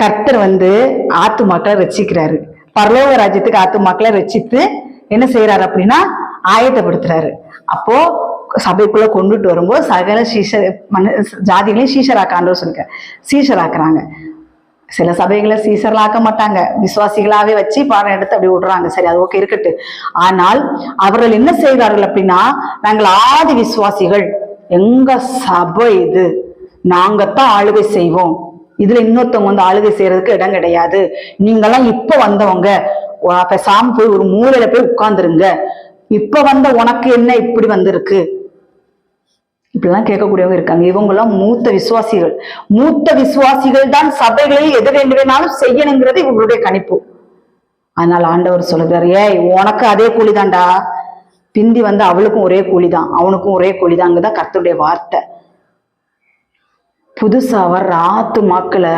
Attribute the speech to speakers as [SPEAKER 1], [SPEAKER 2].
[SPEAKER 1] கர்த்தர் வந்து ஆத்து மக்களை ரசிக்கிறாரு பரலோக ராஜ்யத்துக்கு ஆத்து மக்களை ரசித்து என்ன செய்யறாரு அப்படின்னா ஆயத்தப்படுத்துறாரு. அப்போ சபைக்குள்ள கொண்டுட்டு வரும்போது சகல சீஷர் மன ஜாதிகளையும் சீஷராக்காண்டோ சொல்லுங்க. சீஷராக்குறாங்க. சில சபைகளை சீசர்களாக்க ஆக்க மாட்டாங்க. விசுவாசிகளாவே வச்சு பாடம் எடுத்து அப்படி விடுறாங்க. சரி அது ஓகே இருக்கட்டு ஆனால் அவர்கள் என்ன செய்தார்கள் அப்படின்னா நாங்கள் ஆதி விசுவாசிகள். எங்க சபை இது? நாங்கத்தான் ஆளுகை செய்வோம். இதுல இன்னொருத்தவங்க வந்து ஆளுகை செய்யறதுக்கு இடம் கிடையாது. நீங்கெல்லாம் இப்ப வந்தவங்க வா, பேசாம போய் ஒரு மூலையில போய் உட்கார்ந்துருங்க. இப்ப வந்த உனக்கு என்ன இப்படி வந்திருக்கு? இப்படிலாம் கேட்கக்கூடியவங்க இருக்காங்க. இவங்கெல்லாம் மூத்த விசுவாசிகள். மூத்த விசுவாசிகள் தான் சபைகளில் எது வேண்டு வேணாலும் செய்யணுங்கிறது இவங்களுடைய கணிப்பு. அதனால ஆண்டவர் சொல்லுகிறார் ஏய் உனக்கு அதே கூலிதான்டா. பிந்தி வந்து அவளுக்கும் ஒரே கூலிதான். அவனுக்கும் ஒரே கூலிதாங்கதான் கர்த்தருடைய வார்த்தை. புதுசாக வர்ற ஆத்து மக்களை